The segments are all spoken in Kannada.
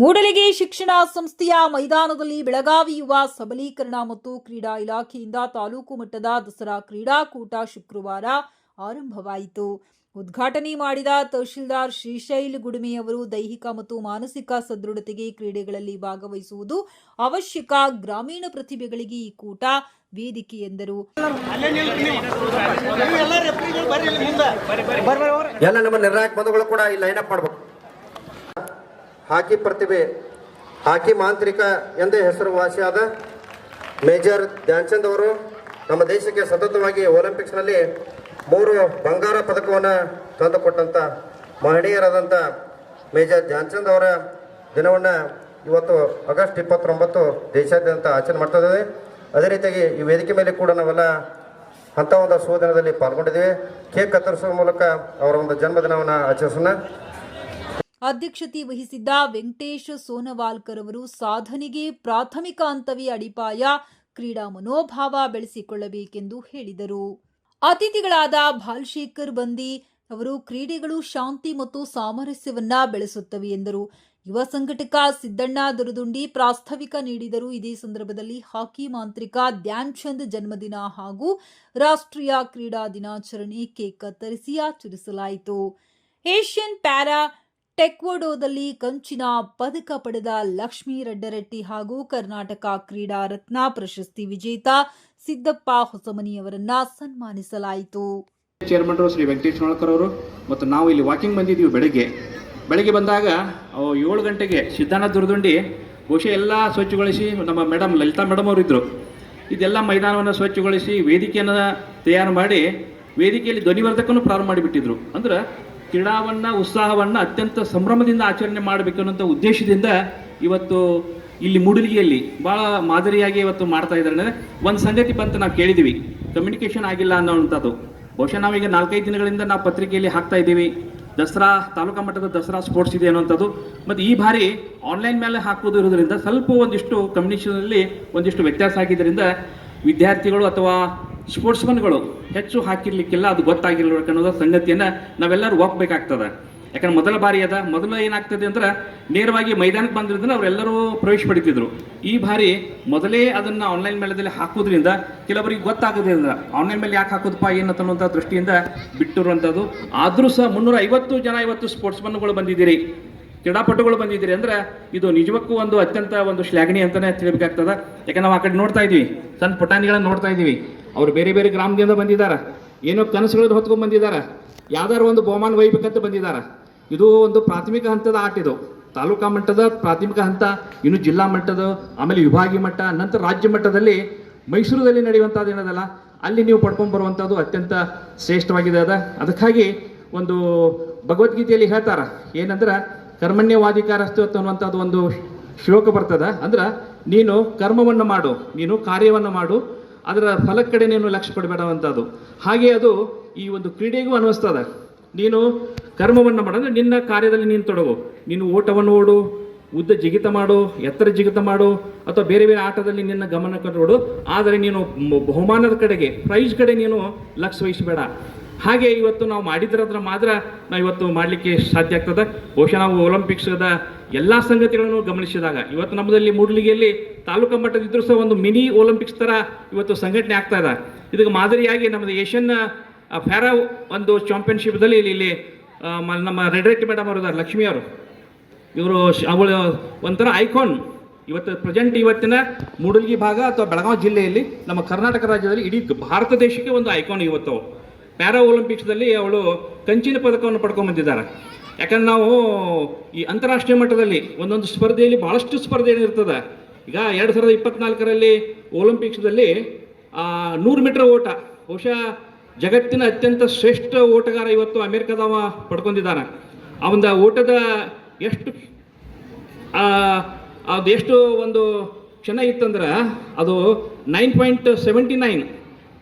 ಮೂಡಲಿಗೆ ಶಿಕ್ಷಣ ಸಂಸ್ಥೆಯ ಮೈದಾನದಲ್ಲಿ ಬೆಳಗಾವಿ ಯುವ ಸಬಲೀಕರಣ ಮತ್ತು ಕ್ರೀಡಾ ಇಲಾಖೆಯಿಂದ ತಾಲೂಕು ಮಟ್ಟದ ದಸರಾ ಕ್ರೀಡಾಕೂಟ ಶುಕ್ರವಾರ ಆರಂಭವಾಯಿತು. ಉದ್ಘಾಟನೆ ಮಾಡಿದ ತಹಶೀಲ್ದಾರ್ ಶ್ರೀಶೈಲ್ ಗುಡುಮೆ ಅವರು ದೈಹಿಕ ಮತ್ತು ಮಾನಸಿಕ ಸದೃಢತೆಗೆ ಕ್ರೀಡೆಗಳಲ್ಲಿ ಭಾಗವಹಿಸುವುದು ಅವಶ್ಯಕ. ಗ್ರಾಮೀಣ ಪ್ರತಿಭೆಗಳಿಗೆ ಈ ಕೂಟ ವೇದಿಕೆ ಎಂದರು. ಎಲ್ಲ ನಮ್ಮ ನಿರ್ಣಾಯಕ ಬಂಧುಗಳು ಕೂಡ ಈ ಲೈನ್ ಅಪ್ ಮಾಡ್ಬೇಕು. ಹಾಕಿ ಪ್ರತಿಭೆ, ಹಾಕಿ ಮಾಂತ್ರಿಕ ಎಂದೇ ಹೆಸರುವಾಸಿಯಾದ ಮೇಜರ್ ಧ್ಯಾನ್ಚಂದ್ ಅವರು ನಮ್ಮ ದೇಶಕ್ಕೆ ಸತತವಾಗಿ ಒಲಿಂಪಿಕ್ಸ್ನಲ್ಲಿ ಮೂರು ಬಂಗಾರ ಪದಕವನ್ನು ತಂದುಕೊಟ್ಟಂಥ ಮಹನೀಯರಾದಂಥ ಮೇಜರ್ ಧ್ಯಾನ್ಚಂದ್ ಅವರ ದಿನವನ್ನು ಇವತ್ತು ಆಗಸ್ಟ್ ಇಪ್ಪತ್ತೊಂಬತ್ತು ದೇಶಾದ್ಯಂತ ಆಚರಣೆ ಮಾಡ್ತಾ ಇದ್ದೇವೆ. ಅದೇ ರೀತಿಯಾಗಿ ಈ ವೇದಿಕೆ ಮೇಲೆ ಕೂಡ ನಾವೆಲ್ಲ ಅಂಥ ಒಂದು ಶುಭ ದಿನದಲ್ಲಿ ಪಾಲ್ಗೊಂಡಿದ್ದೇವೆ. ಕೇಕ್ ಕತ್ತರಿಸುವ ಮೂಲಕ ಅವರ ಒಂದು ಜನ್ಮದಿನವನ್ನು ಆಚರಿಸೋಣ. ಅಧ್ಯಕ್ಷತೆ ವಹಿಸಿದ್ದ ವೆಂಕಟೇಶ್ ಸೋನವಾಲ್ಕರ್ ಅವರು ಸಾಧನೆಗೆ ಪ್ರಾಥಮಿಕ ಹಂತವೇ ಅಡಿಪಾಯ, ಕ್ರೀಡಾ ಮನೋಭಾವ ಬೆಳೆಸಿಕೊಳ್ಳಬೇಕೆಂದು ಹೇಳಿದರು. ಅತಿಥಿಗಳಾದ ಭಾಲ್ಶೇಖರ್ ಬಂದಿ ಅವರು ಕ್ರೀಡೆಗಳು ಶಾಂತಿ ಮತ್ತು ಸಾಮರಸ್ಯವನ್ನ ಬೆಳೆಸುತ್ತವೆ ಎಂದರು. ಯುವ ಸಂಘಟಕ ಸಿದ್ದಣ್ಣ ದುರದುಂಡಿ ಪ್ರಾಸ್ತಾವಿಕ ನೀಡಿದರು. ಇದೇ ಸಂದರ್ಭದಲ್ಲಿ ಹಾಕಿ ಮಾಂತ್ರಿಕ ಧ್ಯಾನ್ ಚಂದ್ ಜನ್ಮದಿನ ಹಾಗೂ ರಾಷ್ಟ್ರೀಯ ಕ್ರೀಡಾ ದಿನಾಚರಣೆ ಕೇಕ್ ಕತ್ತರಿಸಿ ಆಚರಿಸಲಾಯಿತು. ಏಷ್ಯನ್ ಪ್ಯಾರಾ ಟೆಕ್ವಡೋದಲ್ಲಿ ಕಂಚಿನ ಪದಕ ಪಡೆದ ಲಕ್ಷ್ಮೀ ರೆಡ್ಡರೆಟ್ಟಿ ಹಾಗೂ ಕರ್ನಾಟಕ ಕ್ರೀಡಾ ರತ್ನ ಪ್ರಶಸ್ತಿ ವಿಜೇತ ಸಿದ್ದಪ್ಪ ಹೊಸಮನಿಯವರನ್ನ ಸನ್ಮಾನಿಸಲಾಯಿತು. ಚೇರ್ಮನ್ ಶ್ರೀ ವೆಂಕಟೇಶ್ ನೋಳ್ಕರ್ ಅವರು ಮತ್ತು ನಾವು ಇಲ್ಲಿ ವಾಕಿಂಗ್ ಬಂದಿದ್ದೀವಿ ಬೆಳಗ್ಗೆ. ಬೆಳಗ್ಗೆ ಬಂದಾಗ ಏಳು ಗಂಟೆಗೆ ಸಿದ್ಧಾನ ದುರ್ದುಂಡಿ ಬಹುಶಃ ಎಲ್ಲ ಸ್ವಚ್ಛಗೊಳಿಸಿ ನಮ್ಮ ಮೇಡಮ್ ಲಲಿತಾ ಮೇಡಮ್ ಅವರು ಇದ್ದರು ಇದೆಲ್ಲ ಮೈದಾನವನ್ನು ಸ್ವಚ್ಛಗೊಳಿಸಿ ವೇದಿಕೆಯನ್ನು ತಯಾರು ಮಾಡಿ, ವೇದಿಕೆಯಲ್ಲಿ ಧ್ವನಿವರ್ಧಕನೂ ಪ್ರಾರಂಭ ಮಾಡಿಬಿಟ್ಟಿದ್ರು. ಅಂದ್ರೆ ಕ್ರೀಡಾವನ್ನು ಉತ್ಸಾಹವನ್ನು ಅತ್ಯಂತ ಸಂಭ್ರಮದಿಂದ ಆಚರಣೆ ಮಾಡಬೇಕು ಅನ್ನೋಂಥ ಉದ್ದೇಶದಿಂದ ಇವತ್ತು ಇಲ್ಲಿ ಮೂಡಲಿಗೆಯಲ್ಲಿ ಭಾಳ ಮಾದರಿಯಾಗಿ ಇವತ್ತು ಮಾಡ್ತಾ ಇದ್ದಾರೆ. ಅಂದರೆ ಒಂದು ಸಂಗತಿ ಬಂತು ನಾವು ಕೇಳಿದ್ದೀವಿ ಕಮ್ಯುನಿಕೇಷನ್ ಆಗಿಲ್ಲ ಅನ್ನೋವಂಥದ್ದು. ಬಹುಶಃ ನಾವೀಗ ನಾಲ್ಕೈದು ದಿನಗಳಿಂದ ನಾವು ಪತ್ರಿಕೆಯಲ್ಲಿ ಹಾಕ್ತಾ ಇದ್ದೀವಿ. ದಸರಾ, ತಾಲೂಕಾ ಮಟ್ಟದ ದಸರಾ ಸ್ಪೋರ್ಟ್ಸ್ ಇದೆ ಅನ್ನುವಂಥದ್ದು. ಮತ್ತು ಈ ಬಾರಿ ಆನ್ಲೈನ್ ಮೇಲೆ ಹಾಕೋದು ಇರೋದ್ರಿಂದ ಸ್ವಲ್ಪ ಒಂದಿಷ್ಟು ಕಮ್ಯುನಿಕೇಷನಲ್ಲಿ ಒಂದಿಷ್ಟು ವ್ಯತ್ಯಾಸ ಆಗಿದ್ದರಿಂದ ವಿದ್ಯಾರ್ಥಿಗಳು ಅಥವಾ ಸ್ಪೋರ್ಟ್ಸ್ಮನ್ಗಳು ಹೆಚ್ಚು ಹಾಕಿರ್ಲಿಕ್ಕಿಲ್ಲ, ಅದು ಗೊತ್ತಾಗಿರ್ಬೇಕು ಅನ್ನೋದು ಸಂಗತಿಯನ್ನು ನಾವೆಲ್ಲರೂ ಹೋಗ್ಬೇಕಾಗ್ತದೆ. ಯಾಕಂದ್ರೆ ಮೊದಲ ಬಾರಿ ಅದ, ಮೊದಲು ಏನಾಗ್ತದೆ ಅಂದ್ರೆ ನೇರವಾಗಿ ಮೈದಾನಕ್ಕೆ ಬಂದಿರೋದನ್ನ ಅವರೆಲ್ಲರೂ ಪ್ರವೇಶ ಪಡಿತಿದ್ರು. ಈ ಬಾರಿ ಮೊದಲೇ ಅದನ್ನು ಆನ್ಲೈನ್ ಮೇಳದಲ್ಲಿ ಹಾಕೋದ್ರಿಂದ ಕೆಲವರಿಗೆ ಗೊತ್ತಾಗೋದ್ರಿಂದ ಆನ್ಲೈನ್ ಮೇಲೆ ಯಾಕೆ ಹಾಕೋದಪ್ಪ ಅನ್ನುವಂಥ ದೃಷ್ಟಿಯಿಂದ ಬಿಟ್ಟಿರುವಂಥದ್ದು. ಆದರೂ ಸಹ ಮುನ್ನೂರ ಐವತ್ತು ಜನ ಇವತ್ತು ಸ್ಪೋರ್ಟ್ಸ್ಮನ್ಗಳು ಬಂದಿದ್ದೀರಿ. ಕ್ರೀಡಾಪಟುಗಳು ಬಂದಿದ್ದೀರಿ ಅಂದ್ರೆ ಇದು ನಿಜಕ್ಕೂ ಒಂದು ಅತ್ಯಂತ ಒಂದು ಶ್ಲಾಘನೀಯ ಅಂತಾನೆ ತಿಳಿಬೇಕಾಗ್ತದ. ಯಾಕಂದ್ರೆ ನಾವು ಆ ಕಡೆ ನೋಡ್ತಾ ಇದೀವಿ ಸಣ್ಣ ಪುಟಾಣಿಗಳನ್ನ ನೋಡ್ತಾ ಇದೀವಿ ಅವರು ಬೇರೆ ಬೇರೆ ಗ್ರಾಮದಿಂದ ಬಂದಿದ್ದಾರೆ. ಏನೋ ಕನಸುಗಳನ್ನು ಹೊತ್ಕೊಂಡು ಬಂದಿದ್ದಾರೆ. ಯಾವ್ದಾರು ಒಂದು ಬಹುಮಾನ ಒಯ್ಬೇಕಂತ ಬಂದಿದ್ದಾರೆ. ಇದು ಒಂದು ಪ್ರಾಥಮಿಕ ಹಂತದ ಆಟ ಇದು. ತಾಲೂಕಾ ಮಟ್ಟದ ಪ್ರಾಥಮಿಕ ಹಂತ, ಇನ್ನು ಜಿಲ್ಲಾ ಮಟ್ಟದ, ಆಮೇಲೆ ವಿಭಾಗೀಯ ಮಟ್ಟ, ನಂತರ ರಾಜ್ಯ ಮಟ್ಟದಲ್ಲಿ ಮೈಸೂರಿನಲ್ಲಿ ನಡೆಯುವಂಥದ್ದು ಏನದಲ್ಲ, ಅಲ್ಲಿ ನೀವು ಪಡ್ಕೊಂಡು ಬರುವಂಥದ್ದು ಅತ್ಯಂತ ಶ್ರೇಷ್ಠವಾಗಿದೆ ಅದ. ಅದಕ್ಕಾಗಿ ಒಂದು ಭಗವದ್ಗೀತೆಯಲ್ಲಿ ಹೇಳ್ತಾರ, ಏನಂದ್ರೆ ಕರ್ಮಣ್ಯವಾಧಿಕಾರಸ್ತು ಅನ್ನುವಂಥದ್ದು ಒಂದು ಶ್ಲೋಕ ಬರ್ತದ. ಅಂದ್ರೆ ನೀನು ಕರ್ಮವನ್ನು ಮಾಡು, ನೀನು ಕಾರ್ಯವನ್ನು ಮಾಡು ಅದರ ಫಲ ಕಡೆ ನೀನು ಲಕ್ಷ್ಯ ಪಡಬೇಡವಂಥದ್ದು ಹಾಗೆ ಅದು ಈ ಒಂದು ಕ್ರೀಡೆಗೂ ಅನ್ವಸ್ತದ. ನೀನು ಕರ್ಮವನ್ನು ಮಾಡು ನಿನ್ನ ಕಾರ್ಯದಲ್ಲಿ ನೀನು ತೊಡಗು. ನೀನು ಓಟವನ್ನು ಓಡು, ಉದ್ದ ಜಿಗಿತ ಮಾಡು, ಎತ್ತರ ಜಿಗಿತ ಮಾಡು, ಅಥವಾ ಬೇರೆ ಬೇರೆ ಆಟದಲ್ಲಿ ನಿನ್ನ ಗಮನ ಕೊಡೋಡು ಆದರೆ ನೀನು ಬಹುಮಾನದ ಕಡೆಗೆ ಪ್ರೈಸ್ ಕಡೆ ನೀನು ಲಕ್ಷ್ಯ ವಹಿಸಬೇಡ. ಹಾಗೆ ಇವತ್ತು ನಾವು ಮಾಡಿದ್ರದ್ರ ಮಾತ್ರ ನಾವು ಇವತ್ತು ಮಾಡಲಿಕ್ಕೆ ಸಾಧ್ಯ ಆಗ್ತದೆ. ಬಹುಶಃ ನಾವು ಒಲಿಂಪಿಕ್ಸ್ದ ಎಲ್ಲ ಸಂಗತಿಗಳನ್ನು ಗಮನಿಸಿದಾಗ, ಇವತ್ತು ನಮ್ಮದಲ್ಲಿ ಮೂಡಲಿಗೆಯಲ್ಲಿ ತಾಲೂಕು ಮಟ್ಟದಿದ್ದರೂ ಸಹ ಒಂದು ಮಿನಿ ಒಲಿಂಪಿಕ್ಸ್ ಥರ ಇವತ್ತು ಸಂಘಟನೆ ಆಗ್ತಾ ಇದೆ. ಇದಕ್ಕೆ ಮಾದರಿಯಾಗಿ ನಮ್ಮದು ಏಷ್ಯನ್ ಫ್ಯಾರಾ ಒಂದು ಚಾಂಪಿಯನ್ಶಿಪ್ದಲ್ಲಿ ಇಲ್ಲಿ ಇಲ್ಲಿ ನಮ್ಮ ರೆಡ್ರೆಟ್ಟಿ ಮೇಡಮ್ ಅವರು ಲಕ್ಷ್ಮಿ ಅವರು. ಇವರು ಅವಳು ಒಂಥರ ಐಕಾನ್. ಇವತ್ತು ಪ್ರೆಸೆಂಟ್ ಇವತ್ತಿನ ಮೂಡಲ್ಗಿ ಭಾಗ ಅಥವಾ ಬೆಳಗಾವಿ ಜಿಲ್ಲೆಯಲ್ಲಿ ನಮ್ಮ ಕರ್ನಾಟಕ ರಾಜ್ಯದಲ್ಲಿ ಇಡೀ ಭಾರತ ದೇಶಕ್ಕೆ ಒಂದು ಐಕಾನ್ ಇವತ್ತು. ಪ್ಯಾರಾ ಒಲಿಂಪಿಕ್ಸ್ದಲ್ಲಿ ಅವಳು ಕಂಚಿನ ಪದಕವನ್ನು ಪಡ್ಕೊಂಡು ಬಂದಿದ್ದಾರೆ. ಯಾಕಂದ್ರೆ ನಾವು ಈ ಅಂತಾರಾಷ್ಟ್ರೀಯ ಮಟ್ಟದಲ್ಲಿ ಒಂದೊಂದು ಸ್ಪರ್ಧೆಯಲ್ಲಿ ಭಾಳಷ್ಟು ಸ್ಪರ್ಧೆ ಏನಿರ್ತದೆ ಈಗ ಎರಡು ಸಾವಿರದ ಇಪ್ಪತ್ನಾಲ್ಕರಲ್ಲಿ ಒಲಿಂಪಿಕ್ಸ್ದಲ್ಲಿ ನೂರು ಮೀಟರ್ ಓಟ, ಬಹುಶಃ ಜಗತ್ತಿನ ಅತ್ಯಂತ ಶ್ರೇಷ್ಠ ಓಟಗಾರ ಇವತ್ತು ಅಮೆರಿಕದವ ಪಡ್ಕೊಂಡಿದ್ದಾನೆ. ಅವನ ಓಟದ ಎಷ್ಟು ಅದು ಎಷ್ಟು ಒಂದು ಕ್ಷಣ ಇತ್ತಂದ್ರೆ ಅದು ನೈನ್ ಪಾಯಿಂಟ್ ಸೆವೆಂಟಿ ನೈನ್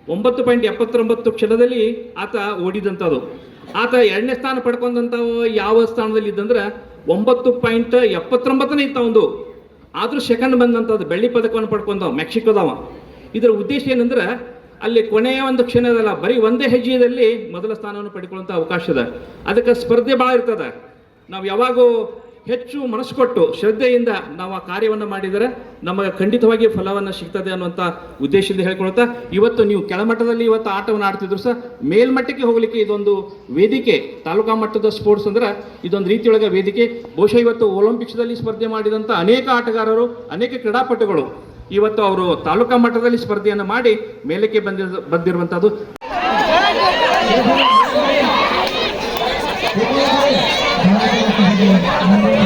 ಒಂಬತ್ತು ಪಾಯಿಂಟ್ ಎಪ್ಪತ್ತೊಂಬತ್ತು ಕ್ಷಣದಲ್ಲಿ ಆತ ಓಡಿದಂಥದ್ದು. ಆತ ಎರಡನೇ ಸ್ಥಾನ ಪಡ್ಕೊಂಡಂಥವು ಯಾವ ಸ್ಥಾನದಲ್ಲಿ ಇದ್ದಂದ್ರೆ ಒಂಬತ್ತು ಪಾಯಿಂಟ್ ಎಪ್ಪತ್ತೊಂಬತ್ತನೇ ಇತ್ತ ಒಂದು. ಆದರೂ ಸೆಕೆಂಡ್ ಬಂದಂಥದ್ದು, ಬೆಳ್ಳಿ ಪದಕವನ್ನು ಪಡ್ಕೊಂಡವ, ಮೆಕ್ಸಿಕೋದವ. ಇದರ ಉದ್ದೇಶ ಏನಂದ್ರೆ, ಅಲ್ಲಿ ಕೊನೆಯ ಒಂದು ಕ್ಷಣದಲ್ಲ, ಬರೀ ಒಂದೇ ಹೆಜ್ಜೆಯಲ್ಲಿ ಮೊದಲ ಸ್ಥಾನವನ್ನು ಪಡ್ಕೊಳ್ಳುವಂಥ ಅವಕಾಶ ಇದೆ. ಅದಕ್ಕೆ ಸ್ಪರ್ಧೆ ಭಾಳ ಇರ್ತದೆ. ನಾವು ಯಾವಾಗೂ ಹೆಚ್ಚು ಮನಸ್ಸು ಕೊಟ್ಟು ಶ್ರದ್ಧೆಯಿಂದ ನಾವು ಆ ಕಾರ್ಯವನ್ನು ಮಾಡಿದರೆ ನಮಗೆ ಖಂಡಿತವಾಗಿ ಫಲವನ್ನು ಸಿಗ್ತದೆ ಅನ್ನುವಂಥ ಉದ್ದೇಶದಿಂದ ಹೇಳ್ಕೊಳ್ತಾ ಇವತ್ತು ನೀವು ಕೆಳಮಟ್ಟದಲ್ಲಿ ಇವತ್ತು ಆಟವನ್ನು ಆಡ್ತಿದ್ರು ಸಹ, ಮೇಲ್ಮಟ್ಟಕ್ಕೆ ಹೋಗಲಿಕ್ಕೆ ಇದೊಂದು ವೇದಿಕೆ, ತಾಲೂಕಾ ಮಟ್ಟದ ಸ್ಪೋರ್ಟ್ಸ್ ಅಂದ್ರೆ ಇದೊಂದು ರೀತಿಯೊಳಗೆ ವೇದಿಕೆ. ಬಹುಶಃ ಇವತ್ತು ಒಲಿಂಪಿಕ್ಸ್ದಲ್ಲಿ ಸ್ಪರ್ಧೆ ಮಾಡಿದಂಥ ಅನೇಕ ಆಟಗಾರರು, ಅನೇಕ ಕ್ರೀಡಾಪಟುಗಳು ಇವತ್ತು ಅವರು ತಾಲೂಕಾ ಮಟ್ಟದಲ್ಲಿ ಸ್ಪರ್ಧೆಯನ್ನು ಮಾಡಿ ಮೇಲಕ್ಕೆ ಬಂದಿರ, ಬಂದಿರುವಂಥದ್ದು. Ano lagi. Amin.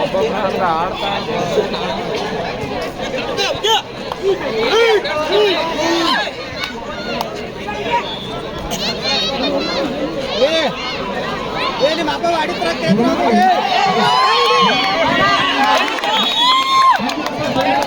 ಒಬ್ಬೊಬ್ಬ ಹಂಗ ಆಡ್ತಾ